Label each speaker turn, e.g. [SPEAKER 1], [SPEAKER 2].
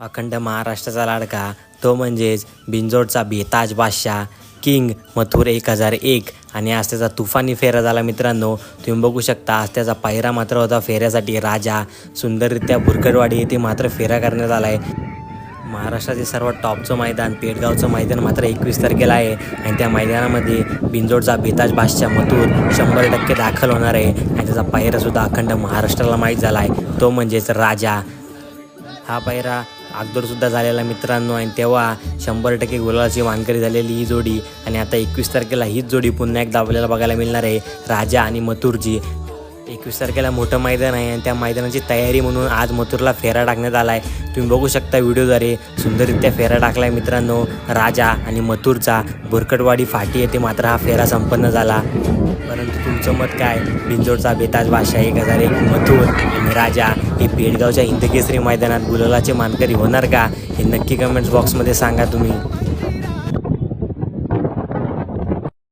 [SPEAKER 1] अखंड महाराष्ट्राचा लाडका तो म्हणजेच बिंजोडचा बेताज बादशाह किंग मथुर एक हजार एक. आणि आज त्याचा तुफानी फेरा झाला मित्रांनो. तुम्ही बघू शकता आज त्याचा पायरा मात्र होता फेऱ्यासाठी. राजा सुंदररित्या भुरकडवाडी येथे मात्र फेरा करण्यात आला आहे महाराष्ट्राचे सर्वात टॉपचं मैदान पेडगावचं मैदान मात्र एकवीस तारखेला आहे. आणि त्या मैदानामध्ये बिंजोडचा बेताज बादशाह मथुर शंभर टक्के दाखल होणार आहे. आणि त्याचा पायरासुद्धा अखंड महाराष्ट्राला माहीत झाला आहे तो म्हणजेच राजा. हा पायरा अगोदरसुद्धा झालेला मित्रांनो. आणि तेव्हा शंभर टक्के गुलाची मानकरी झालेली ही जोडी. आणि आता एकवीस तारखेला हीच जोडी पुन्हा एकदा आपल्याला बघायला मिळणार आहे. राजा आणि मथुरजी. एकवीस तारखेला मोठं मैदान आहे आणि त्या मैदानाची तयारी म्हणून आज मथुरला फेरा टाकण्यात आला आहे. तुम्ही बघू शकता व्हिडिओद्वारे सुंदररित्या फेरा टाकला आहे मित्रांनो. राजा आणि मथुरचा बुरकटवाडी फाटी येथे मात्र हा फेरा संपन्न झाला. परंतु तुमचं मत काय? बिंजोडचा बेताज बादशाह एक हजार एक मथुर आणि राजा हे पेडगावच्या हिंदकेसरी मैदानात गुलालाचे मानकरी होणार का? हे नक्की कमेंट्स बॉक्समध्ये सांगा तुम्ही.